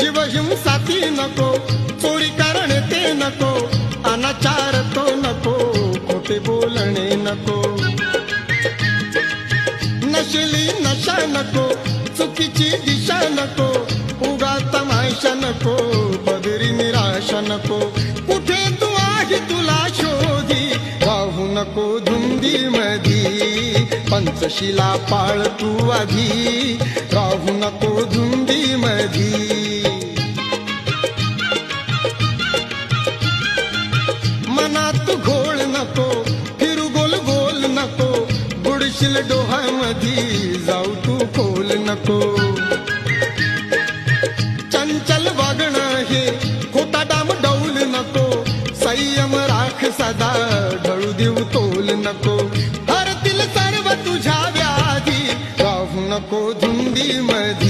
जीव हिंसाती नको. चोरी करणे ते नको. अनाचार तो नको. खोटे बोलणे नको. नशिली नशा नको. चुकीची दिशा नको. उगा तमाशा नको. बदरी निराशा नको. कुठे तू आहे तुला शोधी? राहू नको धुंदी मधी पंचशिला पाळ तू आधी. जीवनात घोळ नको फिरू गोल गोल नको बुडशील जाऊ तू खोल नको. चंचल वागणं हे खोटा डाम डौल नको संयम राख सदा ढळू देऊ तोल नको. हरतील सर्व तुझ्या व्याधी राहू नको धुंदी मधी